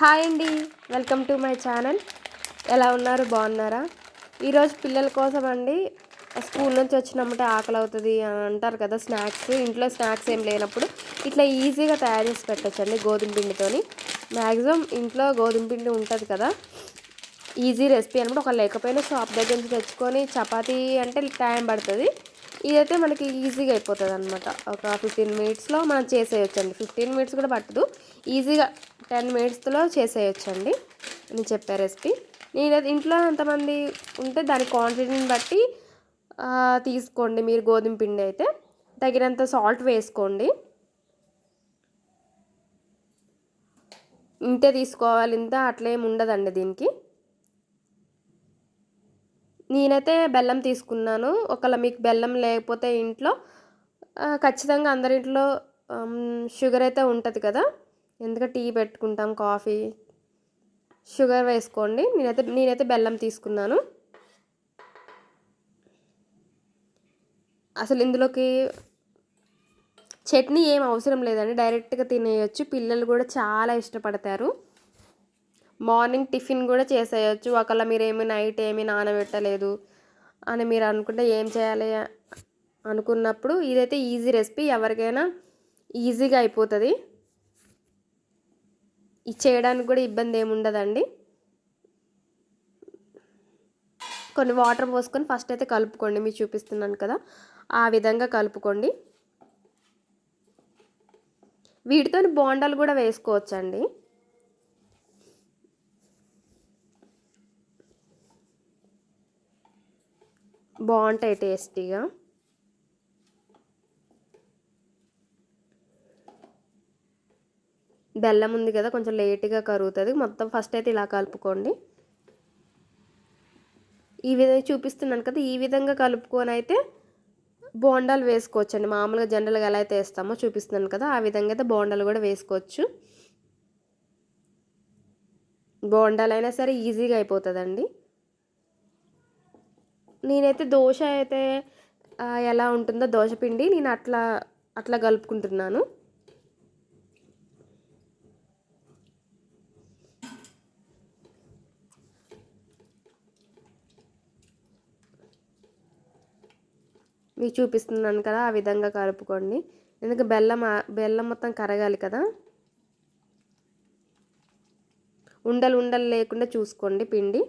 Hi అండి. Welcome to my channel. ఎలా ఉన్నారు? బాగున్నారా? ఈరోజు పిల్లల కోసం అండి స్కూల్ నుంచి వచ్చినప్పుడు ఆకలి అవుతుంది అని అంటారు కదా స్నాక్స్. ఇంట్లో స్నాక్స్ ఏం లేనప్పుడు ఇట్లా ఈజీగా తయారు చేసి పెట్టచ్చండి గోధుమ పిండితోని. మ్యాక్సిమం ఇంట్లో గోధుమ పిండి ఉంటుంది కదా. ఈజీ రెసిపీ అనమాట. ఒక లేకపోయినా షాప్ దగ్గర నుంచి తెచ్చుకొని చపాతీ అంటే టైం పడుతుంది. ఇదైతే మనకి ఈజీగా అయిపోతుంది అనమాట ఒక ఫిఫ్టీన్ మినిట్స్లో మనం చేసేయచ్చండి. ఫిఫ్టీన్ మినిట్స్ కూడా పట్టదు. ఈజీగా టెన్ మినిట్స్లో చేసేయచ్చండి. నేను చెప్పే రెసిపీ. నేను ఇంట్లో ఎంతమంది ఉంటే దాని క్వాంటిటీని బట్టి తీసుకోండి. మీరు గోధుమ పిండి అయితే తగినంత సాల్ట్ వేసుకోండి. ఇంతే తీసుకోవాలి. ఇంత అట్లేం ఉండదండి దీనికి. నేనైతే బెల్లం తీసుకున్నాను. ఒకవేళ మీకు బెల్లం లేకపోతే ఇంట్లో ఖచ్చితంగా అందరింట్లో షుగర్ అయితే ఉంటుంది కదా. ఎందుకంటే టీ పెట్టుకుంటాం కాఫీ. షుగర్ వేసుకోండి. నేనైతే నేనైతే బెల్లం తీసుకున్నాను. అసలు ఇందులోకి చట్నీ ఏం అవసరం లేదండి. డైరెక్ట్గా తినేయచ్చు. పిల్లలు కూడా చాలా ఇష్టపడతారు. మార్నింగ్ టిఫిన్ కూడా చేసేయచ్చు. ఒకవేళ మీరు ఏమి నైట్ ఏమి నానబెట్టలేదు అని మీరు అనుకుంటే ఏం చేయాలి అనుకున్నప్పుడు ఇదైతే ఈజీ రెసిపీ. ఎవరికైనా ఈజీగా అయిపోతుంది. చేయడానికి కూడా ఇబ్బంది ఏమి ఉండదండి. కొన్ని వాటర్ పోసుకొని ఫస్ట్ అయితే కలుపుకోండి మీకు చూపిస్తున్నాను కదా. ఆ విధంగా కలుపుకోండి. వీటితో బోండాలు కూడా వేసుకోవచ్చండి. బాగుంటాయి టేస్టీగా. బెల్లం ఉంది కదా కొంచెం లేట్గా కరుగుతుంది. మొత్తం ఫస్ట్ అయితే ఇలా కలుపుకోండి. ఈ విధంగా చూపిస్తున్నాను కదా ఈ విధంగా కలుపుకొని అయితే బోండాలు వేసుకోవచ్చండి. మామూలుగా జనరల్గా ఎలా అయితే వేస్తామో చూపిస్తున్నాను కదా ఆ విధంగా అయితే బోండాలు కూడా వేసుకోవచ్చు. బోండాలు అయినా సరే ఈజీగా అయిపోతుందండి. నేనైతే దోశ అయితే ఎలా ఉంటుందో దోశ పిండి నేను అట్లా అట్లా కలుపుకుంటున్నాను. మీకు చూపిస్తున్నాను కదా ఆ విధంగా కలుపుకోండి. ఎందుకంటే బెల్లం బెల్లం మొత్తం కరగాలి కదా? ఉండలు ఉండలు లేకుండా చూసుకోండి పిండి.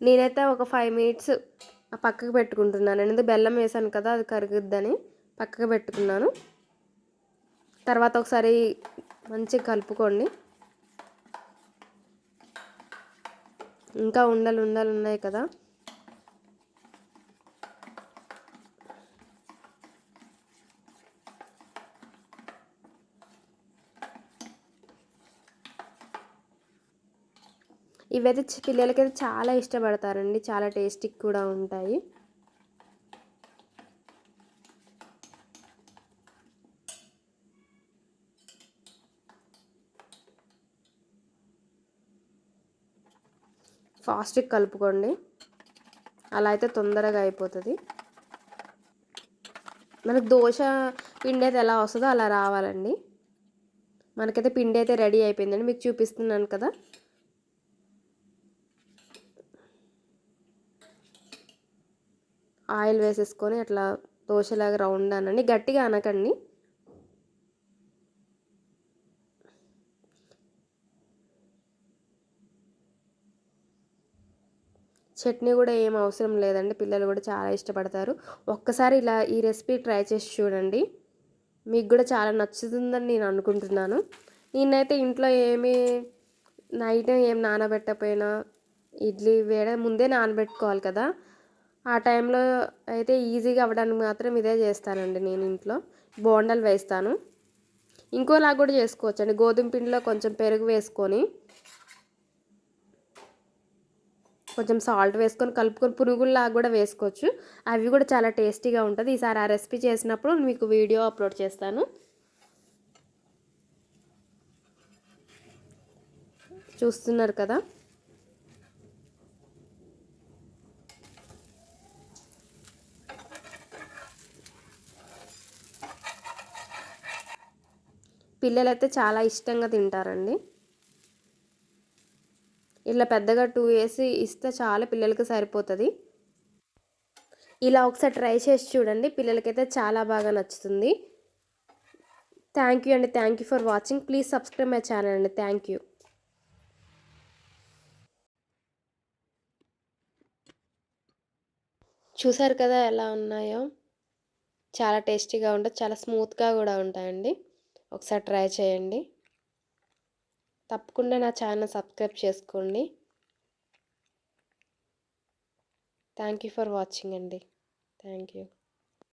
నేనైతే ఒక ఫైవ్ మినిట్స్ పక్కకు పెట్టుకుంటున్నాను. ఎందుకు బెల్లం వేసాను కదా అది కరుగుద్దని పక్కకు పెట్టుకున్నాను. తర్వాత ఒకసారి మంచిగా కలుపుకోండి. ఇంకా ఉండలు ఉండలు ఉన్నాయి కదా. ఇవైతే పిల్లలకైతే చాలా ఇష్టపడతారండి. చాలా టేస్టీగా కూడా ఉంటాయి. ఫాస్ట్గా కలుపుకోండి. అలా అయితే తొందరగా అయిపోతుంది. మనకు దోశ పిండి అయితే ఎలా వస్తుందో అలా రావాలండి. మనకైతే పిండి అయితే రెడీ అయిపోయిందండి. మీకు చూపిస్తున్నాను కదా. ఆయిల్ వేసేసుకొని అట్లా దోశలాగా రౌండ్ అనండి. గట్టిగా అనకండి. చట్నీ కూడా ఏం అవసరం లేదండి. పిల్లలు కూడా చాలా ఇష్టపడతారు. ఒక్కసారి ఇలా ఈ రెసిపీ ట్రై చేసి చూడండి. మీకు కూడా చాలా నచ్చుతుందని నేను అనుకుంటున్నాను. నేనైతే ఇంట్లో ఏమీ నైట్ ఏం నానబెట్టకపోయినా ఇడ్లీ వేడ ముందే నానబెట్టుకోవాలి కదా. ఆ టైంలో అయితే ఈజీగా అవ్వడానికి మాత్రం ఇదే చేస్తానండి నేను ఇంట్లో. బోండాలు వేస్తాను. ఇంకోలా కూడా చేసుకోవచ్చండి. గోధుమ పిండిలో కొంచెం పెరుగు వేసుకొని కొంచెం సాల్ట్ వేసుకొని కలుపుకొని పురుగుల్లా కూడా వేసుకోవచ్చు. అవి కూడా చాలా టేస్టీగా ఉంటుంది. ఈసారి ఆ రెసిపీ చేసినప్పుడు మీకు వీడియో అప్లోడ్ చేస్తాను. చూస్తున్నారు కదా? పిల్లలైతే చాలా ఇష్టంగా తింటారండి. ఇలా పెద్దగా టూ వేసి ఇస్తే చాలా పిల్లలకి సరిపోతుంది. ఇలా ఒకసారి ట్రై చేసి చూడండి. పిల్లలకైతే చాలా బాగా నచ్చుతుంది. థ్యాంక్ యూ అండి. Thank you for watching please subscribe my channel అండి. థ్యాంక్ యూ చూసారు కదా ఎలా ఉన్నాయో? చాలా టేస్టీగా ఉంటుంది చాలా స్మూత్గా కూడా ఉంటాయండి. ఒకసారి ట్రై చేయండి. తప్పకుండా నా ఛానల్ సబ్స్క్రైబ్ చేసుకోండి. థ్యాంక్ యూ ఫర్ వాచింగ్ అండి. Thank you